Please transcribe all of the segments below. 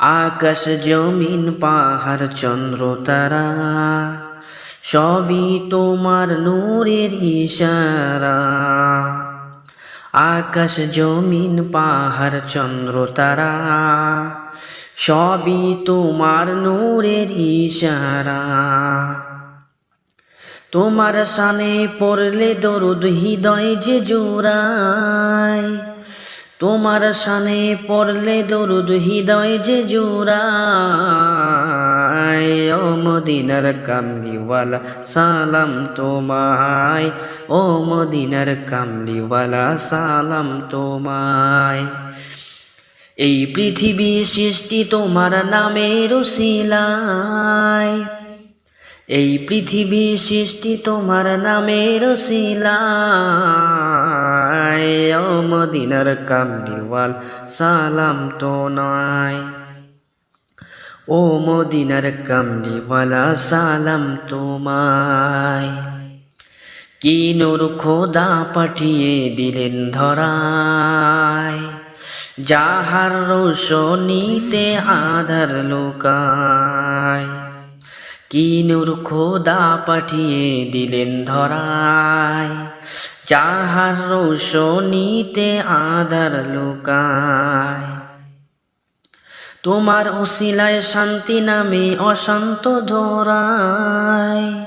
আকাশ জমিন, পাহাড়, চন্দ্র, তারা। সবই তোমার নূরের ইশারা। আকাশ জমিন, পাহাড়, চন্দ্র, তারা। সবই তোমার নূরের ইশারা। তোমার সানে পড়লে দরুদ, হৃদয় যে জোড়ায়। তোমার সানে পড়লে দরুদ হৃদয় যে জোড়ায়, ও মদিনার কামলিওয়ালা, সালাম তোমায়। ও মদিনার কামলিওয়ালা, সালাম তোমায়। এই পৃথিবী সৃষ্টি তোমার নামের শিলায়। এই পৃথিবী সৃষ্টি তোমার নামের শিলায়। ও মদিনার কামলিওয়াল সালাম তো নয় ও মদিনার কামলিওয়ালা সালাম তোমায় কি নূর খোদা পাঠিয়ে দিলেন ধরায়, যাহার রোশনীতে আধার লোকায়। কি নূর খোদা পাঠিয়ে দিলেন ধরায় যাহার রোশনীতে আধার লোকায়। তোমার ওসিলায় শান্তি নামে অশান্ত ধরায়।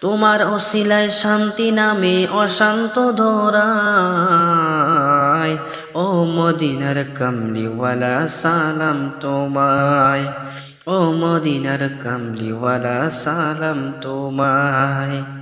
তোমার ওসিলায় শান্তি নামে অশান্ত ধরায়। ও মদিনার কামলিওয়ালা, সালাম তোমায়। ও মদিনার কামলিওয়ালা, সালাম তোমায়।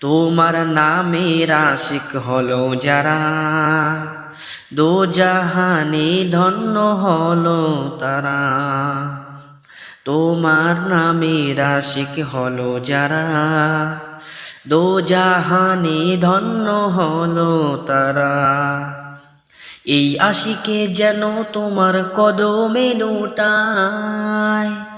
তোমার নামে রাশিক হলো যারা, দো জাহানে ধন্য হলো তারা। তোমার নামে রাশিক হলো যারা, দো জাহানে ধন্য হলো তারা। এই আশিকে যেন তোমার কদমে লোটায়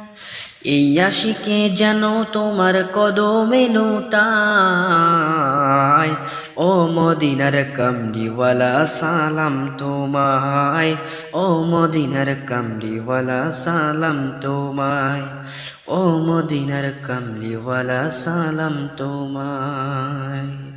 এই আশিকে যেন তোমার কদমে লোটায়। ও মদিনার কামলিওয়ালা, সালাম তোমায়। ও মদিনার কামলিওয়ালা, সালাম তোমায়। ও মদিনার কামলিওয়ালা, সালাম তোমায়।